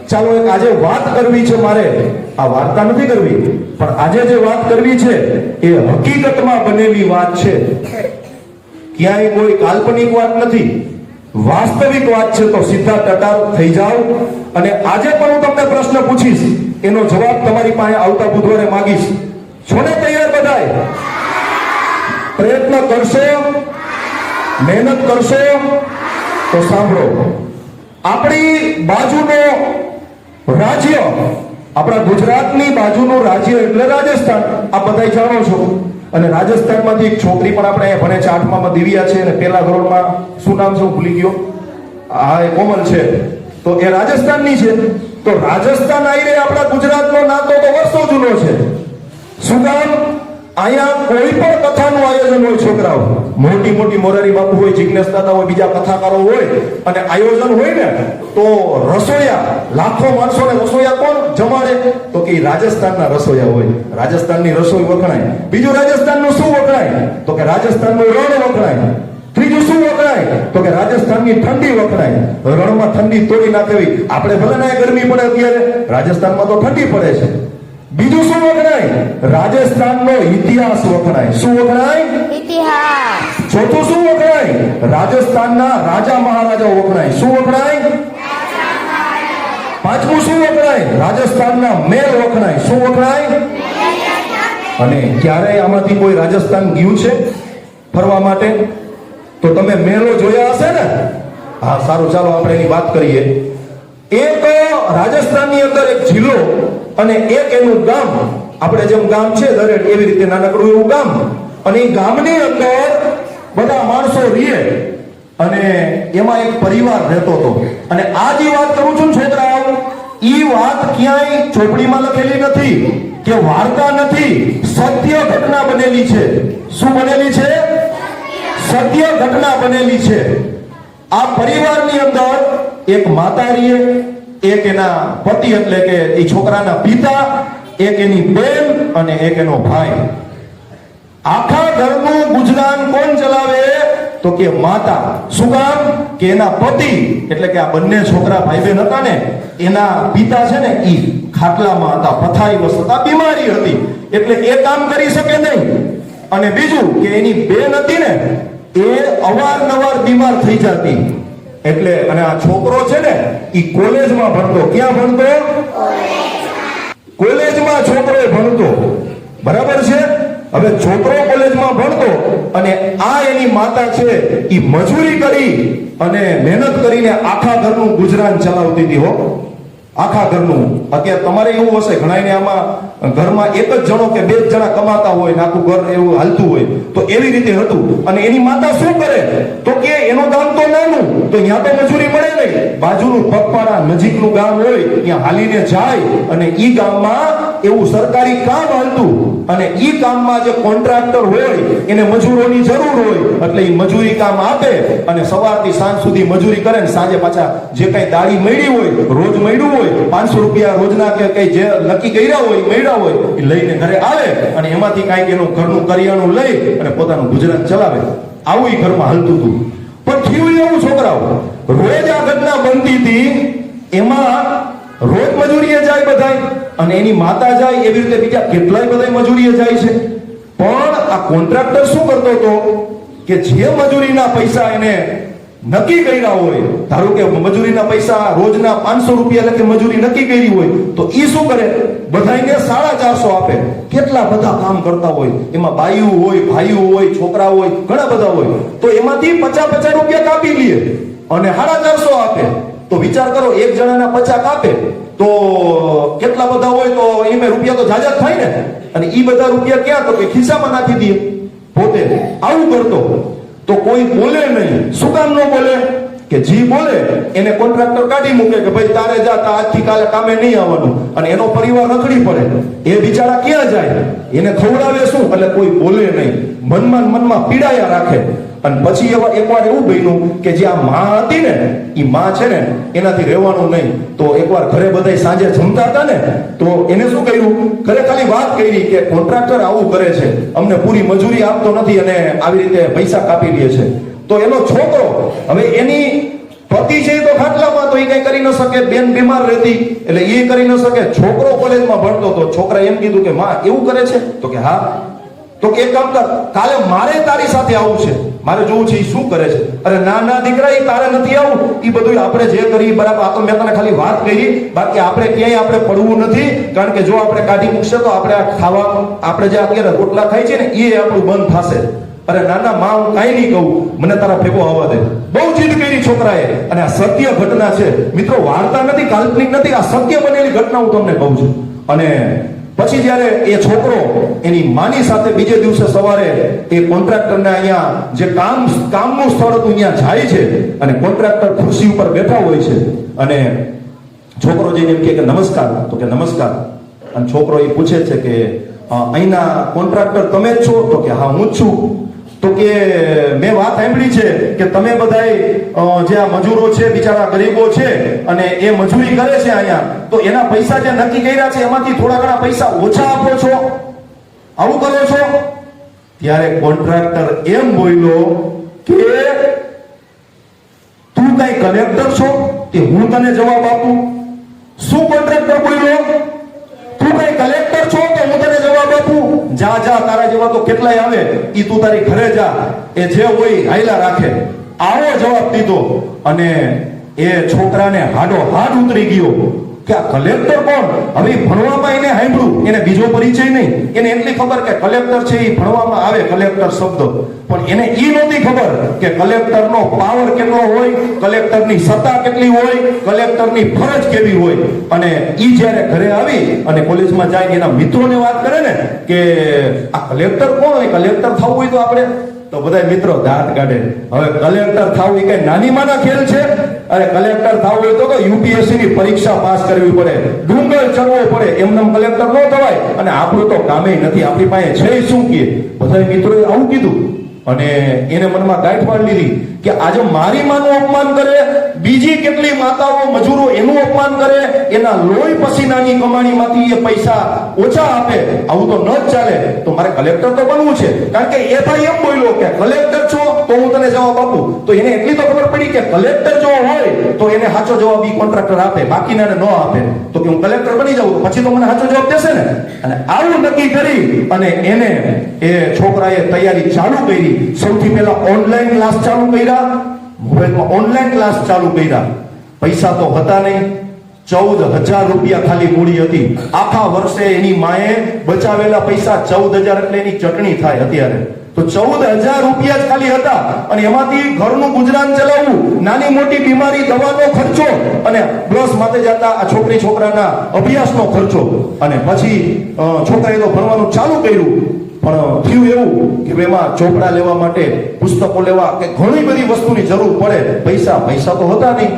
ચાલો એક આજે વાત કરવી છે મારે. આ વાર્તા નથી કરવી, પણ આજે જે વાત કરવી છે, એ હકીકતમાં બનેલી વાત છે. ક્યાંય કોઈ કાલ્પનિક વાત નથી. વાસ્તવિક વાત છે તો સીધા ટટાર થઈ જાઓ. અને આજે પણ હું તમને પ્રશ્ન પૂછીશ. એનો જવાબ તમારી પાસે આવતા બુધવારે માંગીશ. છો ને તૈયાર બધાય? પ્રયત્ન કરશો? મહેનત કરશો? તો સાંભળો. આપણી બાજુનો રાજ્ય, આપણા ગુજરાતની બાજુનું રાજ્ય એટલે રાજસ્થાન. આ બધા જાણો છો. અને રાજસ્થાનમાંથી એક છોકરી પણ આપણે ભણે છે, આઠમામાં દિવ્યા છે અને પહેલા ધોરણમાં શું નામ છે, હું ભૂલી ગયો. હા એ કોમલ છે. તો એ રાજસ્થાનની છે. તો રાજસ્થાન આવીને આપણા ગુજરાતનો નાતો તો વર્ષો જૂનો છે. શું કામ? અહીંયા કોઈ પણ કથાનું આયોજન હોય, છોકરાઓ. મોટી મોટી મોરારી બાપુ હોય જિજ્ઞાસ દાદા હોય, બીજા કથાકારો હોય, અને આયોજન હોય ને, તો રસોયા, લાખો માણસોને રસોયા કોણ જમાડે? તો કે રાજસ્થાનના રસોયા હોય. રાજસ્થાનની રસોઈ વખણાય. બીજું રાજસ્થાનનું શું વખણાય? તો કે રાજસ્થાનનું રણ વખણાય. ત્રીજું શું વખણાય? તો કે રાજસ્થાનની ઠંડી વખણાય. રણમાં ઠંડી તોડી નાખવી. આપણે ભલે ના ગરમી પડે અત્યારે, રાજસ્થાનમાં તો ઠંડી પડે છે. બીજું શું વખણાય? રાજસ્થાનનો ઇતિહાસ વખણાય. શું વખણાય? ચોથું શું વખણાય? રાજસ્થાનના રાજા મહારાજાઓ વખણાય. શું વખણાય? પાંચમું શું વખણાય? રાજસ્થાનના મેલ વખણાય. શું વખણાય? અને ક્યારેય આમાંથી કોઈ રાજસ્થાન ગયું છે ફરવા માટે? તો તમે મેલો જોયા હશે ને? હા, સારું. ચાલો, આપણે એની વાત કરીએ. એક રાજસ્થાનની અંદર એક જિલ્લો અને એક એનું ગામ. આપણે જેમ ગામ છે, દરેક એવી રીતે નાનકડું એવું ગામ. અને એ ગામની અંદર બધા માણસો રીએ અને એમાં એક પરિવાર રહેતો હતો. અને આ જે વાત કરું છું છોકરાઓ, ઈ વાત ક્યાંય ચોપડીમાં લખેલી નથી કે વાર્તા નથી. સત્ય ઘટના બનેલી છે. શું બનેલી છે? સત્ય ઘટના બનેલી છે. આ પરિવારની અંદર એક માતા રીએ, એક એના પતિ એટલે કે એ છોકરાના પિતા, એક એની બેન અને એક એનો ભાઈ. આખા ઘરનું ગુજરાન કોણ ચલાવે? તો કે માતા. શું કામ? કે એના પતિ, એટલે કે આ બંને છોકરા ભાઈ બહેન હતા ને, એના પિતા છે ને, ઈ ખાટલામાં હતા પથારીવસ્ત હતા, બીમારી હતી. એટલે એ કામ કરી શકે નહીં. અને બીજું કે એની બેન હતી ને, એ અવારનવાર બીમાર થઈ જતી. એટલે, અને આ છોકરો છે ને એ કોલેજમાં ભણતો. ક્યાં ભણતો? કોલેજમાં છોકરો ભણતો. બરાબર છે? હવે છોકરો કોલેજમાં ભણતો અને આ એની માતા છે એ મજૂરી કરી અને મહેનત કરીને આખા ઘરનું ગુજરાન ચલાવતી હતી હો. આખા ઘરનું. અત્યારે તમારે એવું હશે ઘણાને આમાં ઘરમાં એક જ જણો કે બે જ જણા કમાતા હોય ને આખું ઘર એવું હાલતું હોય. તો એવી રીતે હતું. અને એની માતા શું કરે? તો કે એનું ગામ તો નાનું, તો ત્યાં તો મજૂરી મળે નહીં. બાજુનું પગપાળા નજીકનું ગામ હોય, ત્યાં હાલીને જાય અને ઈ ગામમાં એવું સરકારી કામ હાલતું અને ઈ કામમાં જે કોન્ટ્રાક્ટર હોય, એને મજૂરોની જરૂર હોય, એટલે ઈ મજૂરી કામ આપે અને સવારથી સાંજ સુધી મજૂરી કરે ને સાંજે પાછા જે કઈ દાડી મળી હોય, રોજ મળ્યું હોય, પાંચસો રૂપિયા રોજના કે કઈ જે નક્કી કર્યા હોય મળ્યા હોય એ લઈને ઘરે આવે અને એમાંથી કાંઈક એનું ઘરનું કરિયાણું લઈ અને પોતાનું ગુજરાન ચલાવે. આવું ઈ ઘરમાં હાલતું હતું. પણ થયું એવું છોકરાઓ, રોજ આ ઘટના બનતી હતી, એમાં રોજ મજૂરીએ જાય બધાય અને એની માતા જાય એવી રીતે બીજા કેટલાય બધા મજૂરીએ જાય છે. પણ આ કોન્ટ્રાક્ટર શું કરતો હતો કે જે મજૂરીના પૈસા એને નક્કી કર્યા હોય, ધારો કે મજૂરીના પૈસા રોજના પાંચસો રૂપિયા લખે મજૂરી નક્કી કરી હોય, તો એ શું કરે? બધાને સાડા ચારસો આપે. કેટલા બધા કામ કરતા હોય? એમાં બાયું હોય ભાઈઓ હોય, છોકરા હોય, ઘણા બધા હોય. તો એમાંથી પચાસ પચાસ રૂપિયા કાપી લે અને સાડા ચારસો આપે. તો વિચાર કરો, એક જણાના પચાસ કાપે, તો કેટલા બધા હોય તો એમાં રૂપિયા તો જાજા થાય ને. અને એ બધા રૂપિયા ક્યાં તો કે ખિસ્સામાં નાખી દે, પોતે. આવું કરતો. તો કોઈ બોલે નહીં. શું કામ ન બોલે? કે જી બોલે, એને કોન્ટ્રાક્ટર કાઢી મૂકે કે ભાઈ તારે જા, તા આજથી કાલે કામે નહીં આવવાનું. અને એનો પરિવાર રખડી પડે. એ બિચારા ક્યાં જાય? એને ખવડાવે શું? એટલે કોઈ બોલે નહીં. મનમાં મનમાં પીડાયા રાખે. અને પછી એવા એકવાર એવું બન્યું કે જે આ માં હતી ને એ માં છે ને, એનાથી રહેવાનું નહીં. તો એકવાર ઘરે બધા સાંજે જમતા હતા ને, તો એને શું કર્યું? ઘરે ખાલી વાત કરી કે કોન્ટ્રાક્ટર આવું કરે છે. અમને પૂરી મજૂરી આપતો નથી અને આવી રીતે પૈસા કાપી લે છે. તો એનો છોકરો, હવે એની પતિ છે તો ખાટલામાં, તો એ કઈ કરી ન શકે, બેન બીમાર રહેતી, એટલે એ કરી ન શકે. છોકરો કોલેજમાં ભણતો તો છોકરા એમ કીધું કે માં, એવું કરે છે? તો કે હા. તો કે કામ કર, કાલે મારે તારી સાથે આવવું છે. મારે જોવું છે એ શું કરે છે? અરે ના ના, દીકરા એ તારે નથી આવું. એ બધું આપણે જે કરી બરાબર, આ તો મેં તને ખાલી વાત કરી બાકી આપણે ક્યાંય આપણે પડવું નથી. કારણ કે જો આપણે કાઢી મૂકશે તો આપણે આ ખાવા, આપણે જે અત્યારે રોટલા ખાઈ છે ને એ આપણું બંધ થશે. અરે નાના માં, હું કાંઈ નહીં કહું. મને તારા ભેગો આવવા દે. બહુ જીદ કરી છોકરાએ. અને આ સત્ય ઘટના છે. મિત્રો, વાર્તા નથી, કાલ્પનિક નથી. આ સત્ય બનેલી ઘટના હું તમને કહું છું. અને પછી જ્યારે એ છોકરો એની માની સાથે બીજે દિવસે સવારે એ કોન્ટ્રાક્ટરને અહીંયા જે કામ, કામનું સ્થળ હતું, અહીંયા જાય છે. અને કોન્ટ્રાક્ટર ખુરશી ઉપર બેઠા હોય છે. અને છોકરો જઈને એમ કે નમસ્કાર. તો કે નમસ્કાર. અને છોકરો એ પૂછે છે કે અહીંના કોન્ટ્રાક્ટર તમે જ છો? તો કે, હા, હું જ છું. તો કે મેં વાત સાંભળી છે કે તમે બધાય જે આ મજૂરો છે, બિચારા ગરીબો છે અને એ મજૂરી કરે છે અહીંયા, તો એના પૈસા જે નક્કી કર્યા છે, એમાંથી થોડા ઘણા પૈસા ઓછા આપો છો? આવું કરો છો? ત્યારે કોન્ટ્રાક્ટર એમ બોલ્યો કે, તું કઈ કલેક્ટર છો? કે હું તને જવાબ આપું? શું કોન્ટ્રાક્ટર બોલ્યો? તું કઈ કલેક્ટર છો કે હું તને જવાબ આપું. જા જા, તારા જેવા તો કેટલાય આવે. ઈ તું તારી ઘરે જા. એ જે હોય હાયલા રાખે. આવો જવાબ દીધો. અને એ છોકરાને હાડો હાડ ઉતરી ગયો. કે આ કલેક્ટર કોણ? હવે ભણવામાં એને સાંભળ્યું એને બીજો પરિચય નહીં. એને એટલી ખબર કે કલેક્ટર છે એ ભણવામાં આવે કલેક્ટર શબ્દ. પણ એને એ નહોતી ખબર કે કલેક્ટરનો પાવર કેટલો હોય કલેક્ટરની સત્તા કેટલી હોય કલેક્ટરની ફરજ કેવી હોય. અને એ જ્યારે ઘરે આવી અને કોલેજમાં જાય એના મિત્રોને વાત કરે ને કે આ કલેક્ટર કોણ? હોય કલેક્ટર થવું હોય તો આપણે તો બધા મિત્રો દાંત કાઢે. હવે કલેક્ટર થવું એ કઈ નાની માના ખેલ છે? અરે કલેક્ટર થવું હોય તો યુપીએસસી ની પરીક્ષા પાસ કરવી પડે. ડુંગર ચડવો પડે. એમને કલેક્ટર ન થવાય. અને આપણું તો કામે નથી. આપણી પાસે છે શું કે? બધા મિત્રોએ આવું કીધું. અને એને મનમાં ગાંઠ પાડી લીધી. કે આજે મારી માનું અપમાન કરે, બીજી કેટલી માતાઓ મજૂરો એનું અપમાન કરે, એના લોહી પસીનાની કમાણીમાંથી એ પૈસા ઓછા આપે, આવું તો ન જ ચાલે. તો મારે કલેક્ટર તો બનવું છે. કારણ કે એ ભાઈ એમ બોલ્યો કે કલેક્ટર છો, તો હું તને જવાબ આપું. તો એને એટલી તો ખબર પડી કે કલેક્ટર જો હોય, તો એને સાચો જવાબ ઈ કોન્ટ્રાક્ટર આપે, બાકીના ન આપે. તો કે હું કલેક્ટર બની જાઉં, પછી તો મને સાચો જવાબ દેશે ને? અને આવું નક્કી કરી અને એને એ છોકરાએ તૈયારી ચાલુ કરી. સૌથી પહેલા ઓનલાઈન ક્લાસ ચાલુ કર્યા. મોબાઈલમાં ઓનલાઈન ક્લાસ ચાલુ કર્યા. પૈસા તો હતા નહીં. ચૌદ હજાર રૂપિયા ખાલી મૂડી હતી. આખા વર્ષે એની માએ બચાવેલા પૈસા ચૌદ હજાર એટલે એની ચટણી થાય અત્યારે. તો ચૌદ હજાર રૂપિયા જ ખાલી હતા. અને એમાંથી ઘરનું ગુજરાન ચલાવવું, નાની મોટી બીમારી, દવાનો ખર્ચો અને બ્લસ માટે જતા આ છોકરી છોકરાના અભ્યાસનો ખર્ચો. અને પછી છોકરાએ તો ભણવાનું ચાલુ કર્યું. પણ થયું એવું કે એમાં ચોપડા લેવા માટે પુસ્તકો લેવા કે ઘણી બધી વસ્તુની જરૂર પડે, પૈસા પૈસા તો હતા નહીં.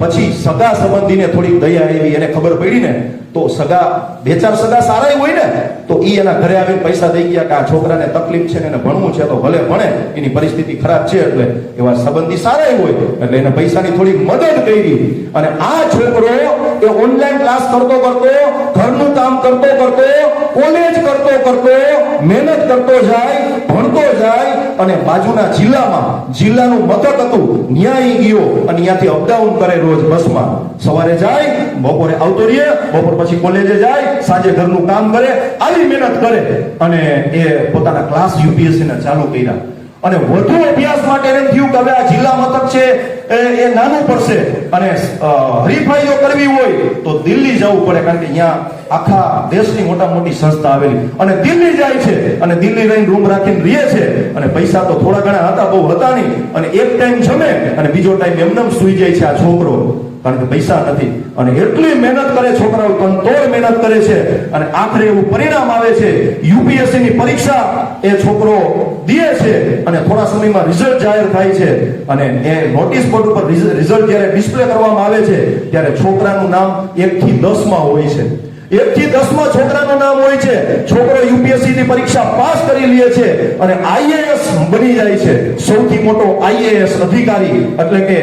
પછી સગા સંબંધીને થોડીક દયા આવી, એને ખબર પડી ને તો સગા, બે ચાર સગા સારા હોય ને, તો એ એના ઘરે આવીને પૈસા દઈ ગયા કે આ છોકરાને તકલીફ છે ને એને ભણવું છે તો ભલે ભણે, એની પરિસ્થિતિ ખરાબ છે એટલે એવા સંબંધી સારા હોય, એટલે એને પૈસાની થોડી મદદ કરી. અને આ છોકરો એ ઓનલાઈન ક્લાસ કરતો કરતો, ઘરનું કામ કરતો કરતો કોલેજ કરતો કરતો, મહેનત કરતો જાય, ભણતો જાય અને બાજુના જિલ્લામાં, જિલ્લાનું મથક હતું, ન્યાય ગયો અને ત્યાંથી અપડાઉન કરે રોજ બસમાં. સવારે જાય, બપોરે આવતો રહીએ, બપોર પછી કોલેજે જાય, સાંજે ઘરનું કામ કરે આવી મહેનત કરે અને એ પોતાના ક્લાસ યુપીએસસી ના ચાલુ કર્યા. અને વધુ અભ્યાસ માટે એમ થયું કે હવે આ જિલ્લા મથક છે એ- નાનું પડશે અને હરીફાઈઓ કરવી હોય તો દિલ્હી જવું પડે, કારણ કે અહીંયા આખા દેશની મોટા મોટી સંસ્થા આવેલી. અને દિલ્હી જાય છે, અને દિલ્હી રહીને રૂમ રાખીને રહે છે, અને પૈસા તો થોડા ઘણા હતા, બહુ હતા નહીં, અને એક ટાઈમ જમે, અને બીજો ટાઈમ એમનેમ સુઈ જાય છે આ છોકરો, કારણ કે પૈસા નથી. અને એટલી મહેનત કરે છોકરાઓ કંતોડ મહેનત કરે છે, અને આખરે એવું પરિણામ આવે છે યુપીએસસી ની પરીક્ષા, એ છોકરો દે છે અને થોડા સમયમાં રિઝલ્ટ જાહેર થાય છે. અને એ નોટિસ બોર્ડ ઉપર રિઝલ્ટ જ્યારે ડિસ્પ્લે કરવામાં આવે છે, ત્યારે છોકરાનું નામ એક થી દસમાં હોય છે. એક થી દસમાં છોકરાનું નામ હોય છે. છોકરો યુપીએસસી ની પરીક્ષા પાસ કરી લે છે અને આઈએએસ બની જાય છે. સૌથી મોટો આઈએએસ અધિકારી, એટલે કે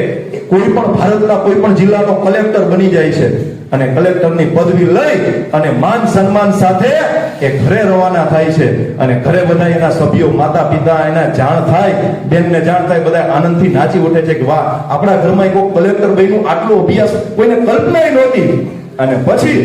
કોઈ પણ ભારતના કોઈ પણ જિલ્લાનો કલેક્ટર બની જાય છે. અને કલેક્ટરની પદવી લઈ અને માન સન્માન સાથે એ ઘરે રવાના થાય છે. અને ઘરે બધા એના સભ્યો માતા પિતા એના જાણ થાય, બેનને જાણ થાય બધા આનંદથી નાચી ઉઠે છે કે વાહ, આપણા ઘરમાં કોઈ કલેક્ટર બન્યું, આટલો અભ્યાસ કોઈને કલ્પનાય નહોતી. અને પછી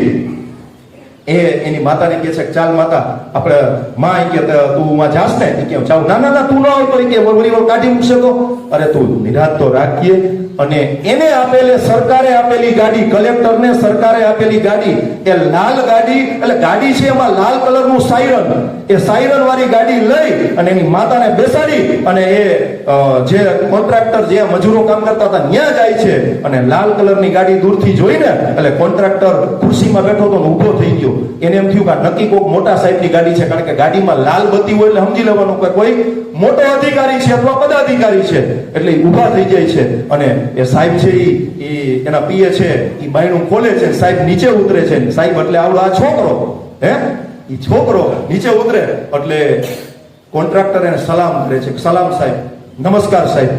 એ એની માતાને કહે છે ચાલ માતા, આપણે માં કે તું માં જાસ ને? કે ચાલ ના ના ના, તું ન આવતો કે વળી કાઢી મૂકશે તો? અરે તું નિરાત તો રાખીએ. અને એને આપેલે સરકારે આપેલી ગાડી, કલેક્ટરને સરકારે આપેલી ગાડી, એ લાલ ગાડી, એટલે ગાડી છે એમાં લાલ કલરનું સાયરન એ સાયરન વાળી ગાડી લઈ અને એની માતાને બેસાડી અને એ જે કોન્ટ્રાક્ટર જે મજૂરો કામ કરતા હતા ત્યાં જાય છે. અને લાલ કલરની ગાડી દૂરથી જોઈને, એટલે કોન્ટ્રાક્ટર ખુરશીમાં બેઠો તો ઊભો થઈ ગયો. એને એમ થયું કે નક્કી કોઈક મોટા સાહેબની ગાડી છે, કારણ કે ગાડીમાં લાલ બત્તી હોય એટલે સમજી લેવાનું કે કોઈ મોટો અધિકારી છે અથવા પદાધિકારી છે. એટલે ઊભા થઈ જાય છે. અને એ સાહેબ છે ઈ એના પીએ છે એ બાયણું ખોલે છે સાહેબ નીચે ઉતરે છે. સાહેબ એટલે આવડો આ છોકરો, હે? એ છોકરો નીચે ઉતરે એટલે કોન્ટ્રાક્ટર એને સલામ કરે છે સલામ સાહેબ, નમસ્કાર સાહેબ.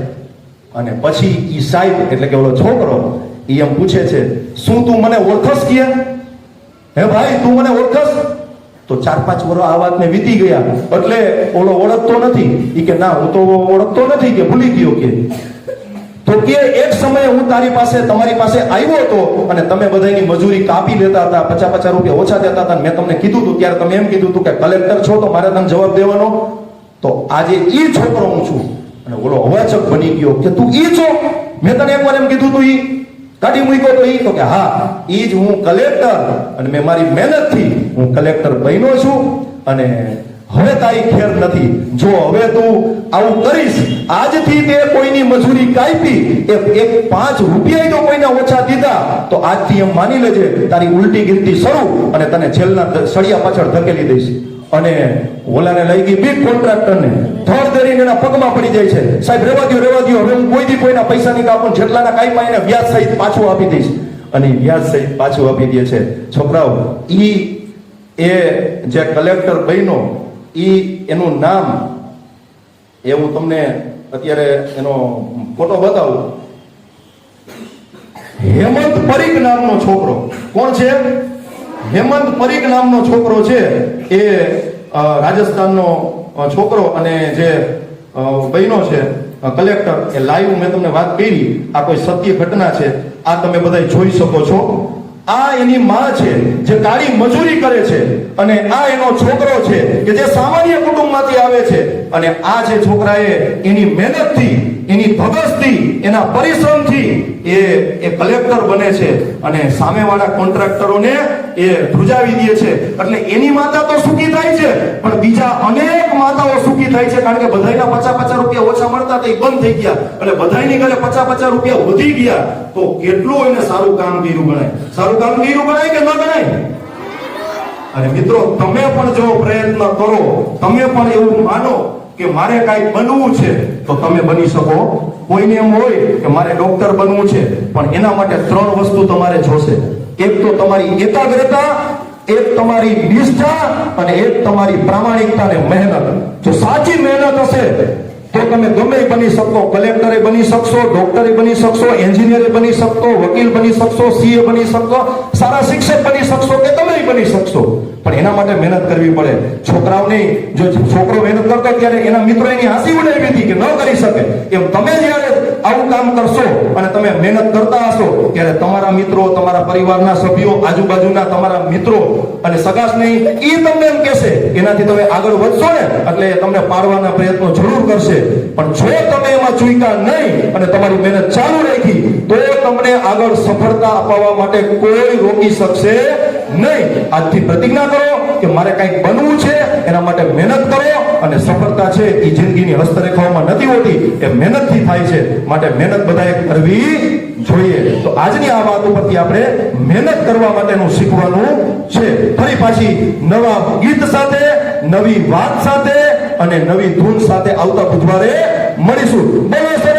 અને પછી એ સાહેબ એટલે કે ઓલો છોકરો એ એમ પૂછે છે, શું તું મને ઓળખસ કે હે ભાઈ, તું મને ઓળખસ? તો ચાર પાંચ વર્ષ આ વાતને વીતી ગયા. એટલે ઓલો ઓળખતો નથી. એ કે, ના, હું તો ઓળખતો નથી કે, ભૂલી ગયો કે. તો કે એક સમયે હું તારી પાસે, તમારી પાસે આવ્યો હતો અને તમે બધાની મજૂરી કાપી લેતા હતા પચાસ પચાસ રૂપિયા ઓછા દેતા હતા મેં તમને કીધું હતું. ત્યારે તમે એમ કીધું હતું કે, કલેક્ટર છો તો મારે તમને જવાબ દેવાનો. તો આજે એ છોકરો હું છું. અને ઓલો અવાચક બની ગયો કે, તું એ છો? મેં તને એકવાર એમ કીધું તું ઈ. કાઢી મૂક્યો તો એ તો કે, હા એ જ હું કલેક્ટર અને મેં મારી મહેનતથી હું કલેક્ટર બન્યો છું અને હવે તારી ખેર નથી. જો હવે તું આવું કરીશ, આજથી તે કોઈની મજૂરી કાપી, એ એક પાંચ રૂપિયા તો કોઈને ઓછા દીધા, તો આજથી એમ માની લેજે, તારી ઉલટી ગિનતી શરૂ અને તને છેલ્લા સળિયા પાછળ ધકેલી દઈશ. અને ઓલાને લઈ ગઈ બિગ કોન્ટ્રાક્ટરને ધડ ધરીને એના પગમાં પડી જાય છે. સાહેબ, રેવા દો રેવા દો હવે હું કોઈ દી કોઈના પૈસા નહીં કાપું જેટલાના કાંઈ એને વ્યાજ સહિત પાછું આપી દઈશ. અને વ્યાજ સહિત પાછું આપી દે છે. છોકરાઓ, ઈ એ જે કલેક્ટર બન્યો, ઈ એનું નામ, એ હું તમને અત્યારે એનો ફોટો બતાવું. હેમંત પરીખ નામનો છોકરો. કોણ છે? હેમંત પરીખ નામનો છોકરો છે, એ રાજસ્થાનનો છોકરો અને જે બહેનો છે કલેક્ટર, એ લાઈવ મેં તમને વાત કરી, આ કોઈ સત્ય ઘટના છે, આ તમે બધા જોઈ શકો છો. આ એની માં છે, જે કાળી મજૂરી કરે છે, અને આ એનો છોકરો છે, કે જે સામાન્ય કુટુંબમાંથી આવે છે, અને આ જે છોકરાએ એની મહેનતથી એની ધગસથી એના પરિશ્રમથી એ એ કલેક્ટર બને છે અને સામેવાળા કોન્ટ્રાક્ટરોને એ ધ્રુજાવી દે છે. એટલે એની માતા તો સુખી થાય છે, પણ બીજા અનેક માતાઓ સુખી થાય છે, કારણ કે બધાયના પચાસ પચાસ રૂપિયા ઓછા મળતા એ બંધ થઈ ગયા. એટલે બધાયની ઘરે પચાસ પચાસ રૂપિયા વધી ગયા. તો કેટલું એને સારું કામ કર્યું ગણાય? સારું કામ કર્યું ગણાય કે ન ગણાય? અને મિત્રો, તમે પણ જો પ્રયત્ન કરો, તમે પણ એવું માનો કે મારે કાંઈ બનવું છે, તો તમે બની શકો. કોઈને એમ હોય કે મારે ડોક્ટર બનવું છે, પણ એના માટે ત્રણ વસ્તુ તમારે જોશે. એક તો તમારી એકાગ્રતા, એક તમારી નિષ્ઠા, અને એક તમારી પ્રામાણિકતા અને મહેનત. જો સાચી મહેનત હશે, તો તમે ગમે બની શકો કલેક્ટરે બની શકશો, ડોક્ટરે બની શકશો, એન્જિનિયરે બની શકશો, વકીલ બની શકશો, સીએ બની શકશો, સારા શિક્ષક બની શકશો કે તમે બની શકશો. પણ એના માટે મહેનત કરવી પડે. છોકરાઓની જો છોકરો મહેનત કરતો ત્યારે એના મિત્રો એની હાંસી ઉડાવી હતી કે ન કરી શકે. એમ તમે જ્યારે આવું કામ કરશો અને તમે મહેનત કરતા હશો, ત્યારે તમારા મિત્રો, તમારા પરિવારના સભ્યો, આજુબાજુના તમારા મિત્રો અને સગા સ્નેહી, એ તમને એમ કહેશે, એનાથી તમે આગળ વધશો ને, એટલે તમને પાડવાના પ્રયત્નો જરૂર કરશે. પણ જો તમે એમાં ચૂકા નહીં અને તમારી મહેનત ચાલુ રાખી, તો તમને આગળ સફળતા અપાવવા માટે કોઈ રોકી શકશે નહીં. આજથી પ્રતિજ્ઞા કરો કે મારે કંઈક બનવું છે, એના માટે મહેનત કરો અને સફળતા છે એ જિંદગીની હસ્તરેખાઓમાં નથી હોતી. એ મહેનતથી થાય છે. માટે મહેનત બધાએ કરવી જોઈએ. તો આજની આ વાત ઉપરથી આપણે મહેનત કરવા માટેનું શીખવાનું છે. ફરી પાછી નવા ગીત સાથે, નવી વાત સાથે અને નવી ધૂન સાથે આવતા બુધવારે મળીશું. બોલો